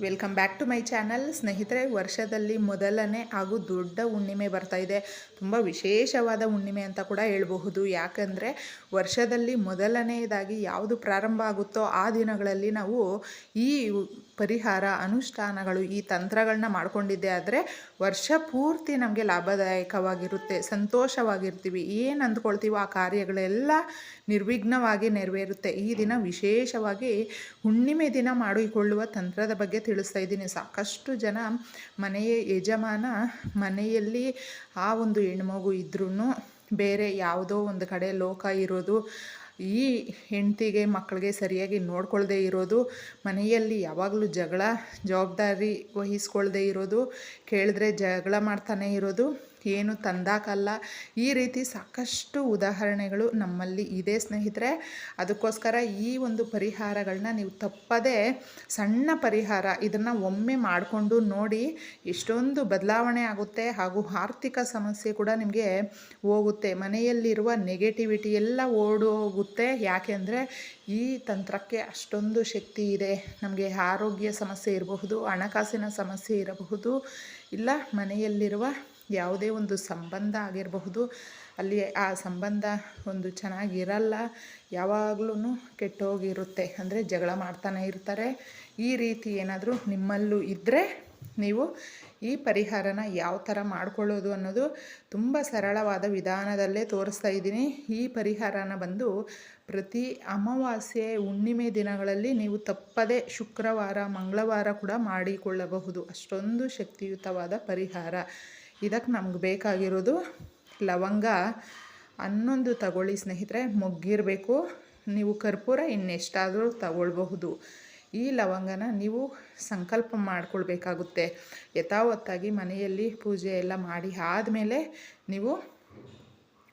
Welcome back to my channel ಸ್ನೇಹಿತರೆ, ವರ್ಷದಲ್ಲಿ ಮೊದಲನೇ ಹಾಗೂ ದೊಡ್ಡ ಹುಣ್ಣಿಮೆ ಬರ್ತಾ ಇದೆ. ತುಂಬ ವಿಶೇಷವಾದ ಹುಣ್ಣಿಮೆ ಅಂತ ಕೂಡ ಹೇಳಬಹುದು. ಯಾಕಂದರೆ ವರ್ಷದಲ್ಲಿ ಮೊದಲನೆಯದಾಗಿ ಯಾವುದು ಪ್ರಾರಂಭ ಆಗುತ್ತೋ ಆ ದಿನಗಳಲ್ಲಿ ನಾವು ಈ ಪರಿಹಾರ ಅನುಷ್ಠಾನಗಳು ಈ ತಂತ್ರಗಳನ್ನ ಮಾಡ್ಕೊಂಡಿದ್ದೆ ಆದರೆ ವರ್ಷ ಪೂರ್ತಿ ನಮಗೆ ಲಾಭದಾಯಕವಾಗಿರುತ್ತೆ, ಸಂತೋಷವಾಗಿರ್ತೀವಿ. ಏನು ಅಂದ್ಕೊಳ್ತೀವೋ ಆ ಕಾರ್ಯಗಳೆಲ್ಲ ನಿರ್ವಿಘ್ನವಾಗಿ ನೆರವೇರುತ್ತೆ. ಈ ದಿನ ವಿಶೇಷವಾಗಿ ಹುಣ್ಣಿಮೆ ದಿನ ಮಾಡಿಕೊಳ್ಳುವ ತಂತ್ರದ ಬಗ್ಗೆ ತಿಳಿಸ್ತಾ ಇದ್ದೀನಿ. ಸಾಕಷ್ಟು ಜನ ಮನೆಯ ಯಜಮಾನ ಮನೆಯಲ್ಲಿ ಆ ಒಂದು ಹೆಣ್ಮಗು ಇದ್ರೂ ಬೇರೆ ಯಾವುದೋ ಒಂದು ಕಡೆ ಲೋಕ ಇರೋದು ಈ ಹೆಂಡತಿಗೆ ಮಕ್ಕಳಿಗೆ ಸರಿಯಾಗಿ ನೋಡ್ಕೊಳ್ಳದೆ ಇರೋದು, ಮನೆಯಲ್ಲಿ ಯಾವಾಗಲೂ ಜಗಳ ಜವಾಬ್ದಾರಿ ವಹಿಸ್ಕೊಳ್ಳದೆ ಇರೋದು, ಕೇಳಿದ್ರೆ ಜಗಳ ಮಾಡ್ತಾನೆ ಇರೋದು. ಏನು ತಂದಾಕಲ್ಲ. ಈ ರೀತಿ ಸಾಕಷ್ಟು ಉದಾಹರಣೆಗಳು ನಮ್ಮಲ್ಲಿ ಇದೆ ಸ್ನೇಹಿತರೆ. ಅದಕ್ಕೋಸ್ಕರ ಈ ಒಂದು ಪರಿಹಾರಗಳನ್ನ ನೀವು ತಪ್ಪದೇ ಸಣ್ಣ ಪರಿಹಾರ ಇದನ್ನು ಒಮ್ಮೆ ಮಾಡಿಕೊಂಡು ನೋಡಿ ಎಷ್ಟೊಂದು ಬದಲಾವಣೆ ಆಗುತ್ತೆ ಹಾಗೂ ಆರ್ಥಿಕ ಸಮಸ್ಯೆ ಕೂಡ ನಿಮಗೆ ಹೋಗುತ್ತೆ. ಮನೆಯಲ್ಲಿರುವ ನೆಗೆಟಿವಿಟಿ ಎಲ್ಲ ಓಡೋಗುತ್ತೆ. ಯಾಕೆಂದರೆ ಈ ತಂತ್ರಕ್ಕೆ ಅಷ್ಟೊಂದು ಶಕ್ತಿ ಇದೆ. ನಮಗೆ ಆರೋಗ್ಯ ಸಮಸ್ಯೆ ಇರಬಹುದು, ಹಣಕಾಸಿನ ಸಮಸ್ಯೆ ಇರಬಹುದು. ಇಲ್ಲ ಮನೆಯಲ್ಲಿರುವ ಯಾವುದೇ ಒಂದು ಸಂಬಂಧ ಆಗಿರಬಹುದು. ಅಲ್ಲಿ ಆ ಸಂಬಂಧ ಒಂದು ಚೆನ್ನಾಗಿರಲ್ಲ ಯಾವಾಗಲೂ ಕೆಟ್ಟೋಗಿರುತ್ತೆ. ಅಂದರೆ ಜಗಳ ಮಾಡ್ತಾನೆ ಇರ್ತಾರೆ. ಈ ರೀತಿ ಏನಾದರೂ ನಿಮ್ಮಲ್ಲೂ ಇದ್ದರೆ ನೀವು ಈ ಪರಿಹಾರನ ಯಾವ ಥರ ಮಾಡಿಕೊಳ್ಳೋದು ಅನ್ನೋದು ತುಂಬ ಸರಳವಾದ ವಿಧಾನದಲ್ಲೇ ತೋರಿಸ್ತಾ ಇದ್ದೀನಿ. ಈ ಪರಿಹಾರನ ಬಂದು ಪ್ರತಿ ಅಮಾವಾಸ್ಯೆ, ಹುಣ್ಣಿಮೆ ದಿನಗಳಲ್ಲಿ ನೀವು ತಪ್ಪದೆ ಶುಕ್ರವಾರ, ಮಂಗಳವಾರ ಕೂಡ ಮಾಡಿಕೊಳ್ಳಬಹುದು. ಅಷ್ಟೊಂದು ಶಕ್ತಿಯುತವಾದ ಪರಿಹಾರ. ಇದಕ್ಕೆ ನಮ್ಗೆ ಬೇಕಾಗಿರೋದು ಲವಂಗ ಹನ್ನೊಂದು ತಗೊಳ್ಳಿ ಸ್ನೇಹಿತರೆ, ಮೊಗ್ಗಿರಬೇಕು. ನೀವು ಕರ್ಪೂರ ಇನ್ನೆಷ್ಟಾದರೂ ತಗೊಳ್ಬಹುದು. ಈ ಲವಂಗನ ನೀವು ಸಂಕಲ್ಪ ಮಾಡಿಕೊಳ್ಬೇಕಾಗುತ್ತೆ. ಯಥಾವತ್ತಾಗಿ ಮನೆಯಲ್ಲಿ ಪೂಜೆ ಎಲ್ಲ ಮಾಡಿ ಆದಮೇಲೆ ನೀವು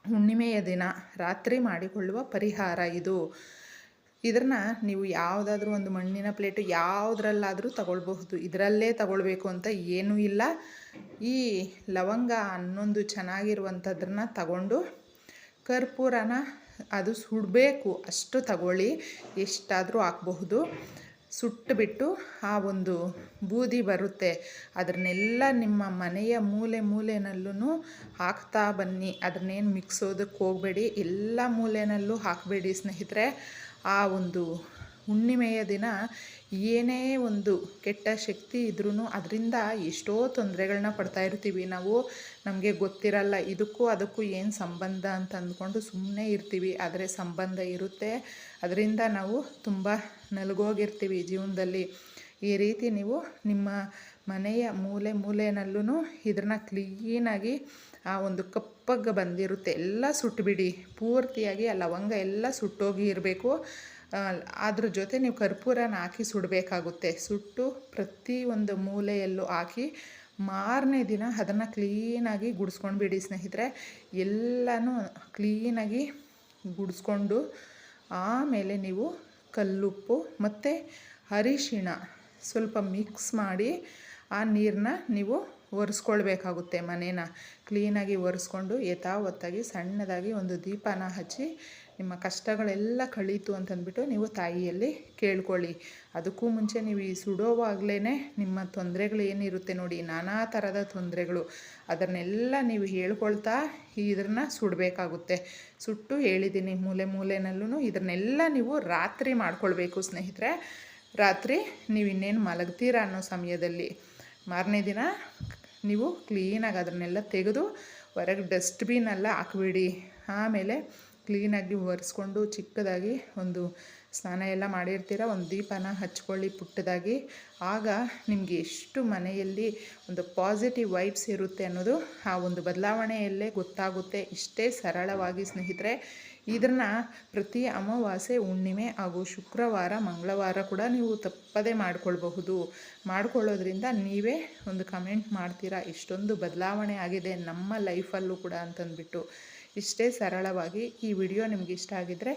ಹುಣ್ಣಿಮೆಯ ದಿನ ರಾತ್ರಿ ಮಾಡಿಕೊಳ್ಳುವ ಪರಿಹಾರ ಇದು. ಇದನ್ನ ನೀವು ಯಾವುದಾದ್ರೂ ಒಂದು ಮಣ್ಣಿನ ಪ್ಲೇಟು ಯಾವುದ್ರಲ್ಲಾದರೂ ತಗೊಳ್ಬಹುದು. ಇದರಲ್ಲೇ ತಗೊಳ್ಬೇಕು ಅಂತ ಏನೂ ಇಲ್ಲ. ಈ ಲವಂಗ ಹನ್ನೊಂದು ಚೆನ್ನಾಗಿರುವಂಥದ್ರನ್ನ ತಗೊಂಡು ಕರ್ಪೂರನ ಅದು ಸುಡಬೇಕು. ಅಷ್ಟು ತಗೊಳ್ಳಿ. ಎಷ್ಟಾದರೂ ಹಾಕ್ಬಹುದು. ಸುಟ್ಟುಬಿಟ್ಟು ಆ ಒಂದು ಬೂದಿ ಬರುತ್ತೆ. ಅದನ್ನೆಲ್ಲ ನಿಮ್ಮ ಮನೆಯ ಮೂಲೆ ಮೂಲೆಯಲ್ಲೂ ಹಾಕ್ತಾ ಬನ್ನಿ. ಅದನ್ನೇನು ಮಿಕ್ಸೋದಕ್ಕೆ ಹೋಗಬೇಡಿ. ಎಲ್ಲ ಮೂಲೆಯಲ್ಲೂ ಹಾಕಬೇಡಿ ಸ್ನೇಹಿತರೆ. ಆ ಒಂದು ಹುಣ್ಣಿಮೆಯ ದಿನ ಏನೇ ಒಂದು ಕೆಟ್ಟ ಶಕ್ತಿ ಇದ್ರೂ ಅದರಿಂದ ಎಷ್ಟೋ ತೊಂದರೆಗಳನ್ನ ಪಡ್ತಾ ಇರ್ತೀವಿ. ನಾವು ನಮಗೆ ಗೊತ್ತಿರಲ್ಲ, ಇದಕ್ಕೂ ಅದಕ್ಕೂ ಏನು ಸಂಬಂಧ ಅಂತ ಅಂದ್ಕೊಂಡು ಸುಮ್ಮನೆ ಇರ್ತೀವಿ. ಆದರೆ ಸಂಬಂಧ ಇರುತ್ತೆ. ಅದರಿಂದ ನಾವು ತುಂಬ ನಲಗೋಗಿರ್ತೀವಿ ಜೀವನದಲ್ಲಿ. ಈ ರೀತಿ ನೀವು ನಿಮ್ಮ ಮನೆಯ ಮೂಲೆ ಮೂಲೆಯಲ್ಲೂ ಇದನ್ನ ಕ್ಲೀನಾಗಿ ಆ ಒಂದು ಕಪ್ಪಗೆ ಬಂದಿರುತ್ತೆ. ಎಲ್ಲ ಸುಟ್ಟುಬಿಡಿ ಪೂರ್ತಿಯಾಗಿ ಆ ಲವಂಗ ಎಲ್ಲ ಸುಟ್ಟೋಗಿ ಇರಬೇಕು. ಅದ್ರ ಜೊತೆ ನೀವು ಕರ್ಪೂರನ ಹಾಕಿ ಸುಡಬೇಕಾಗುತ್ತೆ. ಸುಟ್ಟು ಪ್ರತಿ ಒಂದು ಮೂಲೆಯಲ್ಲೂ ಹಾಕಿ ಮಾರನೇ ದಿನ ಅದನ್ನು ಕ್ಲೀನಾಗಿ ಗುಡಿಸ್ಕೊಂಡು ಬಿಡಿ ಸ್ನೇಹಿತರೆ. ಎಲ್ಲನೂ ಕ್ಲೀನಾಗಿ ಗುಡಿಸ್ಕೊಂಡು ಆಮೇಲೆ ನೀವು ಕಲ್ಲುಪ್ಪು ಮತ್ತು ಅರಿಶಿಣ ಸ್ವಲ್ಪ ಮಿಕ್ಸ್ ಮಾಡಿ ಆ ನೀರನ್ನ ನೀವು ಒರೆಸ್ಕೊಳ್ಬೇಕಾಗುತ್ತೆ ಮನೇನ. ಕ್ಲೀನಾಗಿ ಒರೆಸ್ಕೊಂಡು ಯಥಾವತ್ತಾಗಿ ಸಣ್ಣದಾಗಿ ಒಂದು ದೀಪನ ಹಚ್ಚಿ ನಿಮ್ಮ ಕಷ್ಟಗಳೆಲ್ಲ ಕಳೀತು ಅಂತಂದ್ಬಿಟ್ಟು ನೀವು ತಾಯಿಯಲ್ಲಿ ಕೇಳ್ಕೊಳ್ಳಿ. ಅದಕ್ಕೂ ಮುಂಚೆ ನೀವು ಈ ಸುಡೋವಾಗಲೇ ನಿಮ್ಮ ತೊಂದರೆಗಳು ಏನಿರುತ್ತೆ ನೋಡಿ, ನಾನಾ ಥರದ ತೊಂದರೆಗಳು. ಅದನ್ನೆಲ್ಲ ನೀವು ಹೇಳ್ಕೊಳ್ತಾ ಇದನ್ನು ಸುಡಬೇಕಾಗುತ್ತೆ. ಸುಟ್ಟು ಹೇಳಿದ್ದೀನಿ ಮೂಲೆ ಮೂಲೆನಲ್ಲೂ ಇದನ್ನೆಲ್ಲ ನೀವು ರಾತ್ರಿ ಮಾಡ್ಕೊಳ್ಬೇಕು ಸ್ನೇಹಿತರೆ. ರಾತ್ರಿ ನೀವು ಇನ್ನೇನು ಮಲಗ್ತೀರಾ ಅನ್ನೋ ಸಮಯದಲ್ಲಿ ಮಾರನೇ ದಿನ ನೀವು ಕ್ಲೀನಾಗಿ ಅದನ್ನೆಲ್ಲ ತೆಗೆದು ಹೊರಗೆ ಡಸ್ಟ್ಬಿನ್ನೆಲ್ಲ ಹಾಕ್ಬಿಡಿ. ಆಮೇಲೆ ಕ್ಲೀನಾಗಿ ಒರೆಸ್ಕೊಂಡು ಚಿಕ್ಕದಾಗಿ ಒಂದು ಸ್ನಾನ ಎಲ್ಲ ಮಾಡಿರ್ತೀರ, ಒಂದು ದೀಪನ ಹಚ್ಕೊಳ್ಳಿ ಪುಟ್ಟದಾಗಿ. ಆಗ ನಿಮಗೆ ಎಷ್ಟು ಮನೆಯಲ್ಲಿ ಒಂದು ಪಾಸಿಟಿವ್ ವೈಬ್ಸ್ ಇರುತ್ತೆ ಅನ್ನೋದು ಆ ಒಂದು ಬದಲಾವಣೆಯಲ್ಲೇ ಗೊತ್ತಾಗುತ್ತೆ. ಇಷ್ಟೇ ಸರಳವಾಗಿ ಸ್ನೇಹಿತರೆ ಇದನ್ನು ಪ್ರತಿ ಅಮಾವಾಸ್ಯೆ, ಹುಣ್ಣಿಮೆ ಹಾಗೂ ಶುಕ್ರವಾರ, ಮಂಗಳವಾರ ಕೂಡ ನೀವು ತಪ್ಪದೇ ಮಾಡಿಕೊಳ್ಬಹುದು. ಮಾಡ್ಕೊಳ್ಳೋದ್ರಿಂದ ನೀವೇ ಒಂದು ಕಮೆಂಟ್ ಮಾಡ್ತೀರಾ? ಇಷ್ಟೊಂದು ಬದಲಾವಣೆ ಆಗಿದೆ ನಮ್ಮ ಲೈಫಲ್ಲೂ ಕೂಡ ಅಂತಂದ್ಬಿಟ್ಟು. ಇಷ್ಟೇ ಸರಳವಾಗಿ ಈ ವಿಡಿಯೋ ನಿಮ್ಗೆ ಇಷ್ಟ ಆಗಿದ್ದರೆ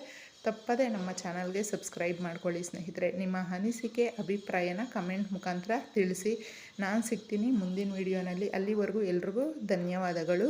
ತಪ್ಪದೇ ನಮ್ಮ ಚಾನಲ್ಗೆ ಸಬ್ಸ್ಕ್ರೈಬ್ ಮಾಡ್ಕೊಳ್ಳಿ ಸ್ನೇಹಿತರೆ. ನಿಮ್ಮ ಅನಿಸಿಕೆ, ಅಭಿಪ್ರಾಯನ ಕಮೆಂಟ್ ಮುಖಾಂತರ ತಿಳಿಸಿ. ನಾನು ಸಿಗ್ತೀನಿ ಮುಂದಿನ ವಿಡಿಯೋನಲ್ಲಿ ಅಲ್ಲಿವರೆಗೂ ಎಲ್ರಿಗೂ ಧನ್ಯವಾದಗಳು.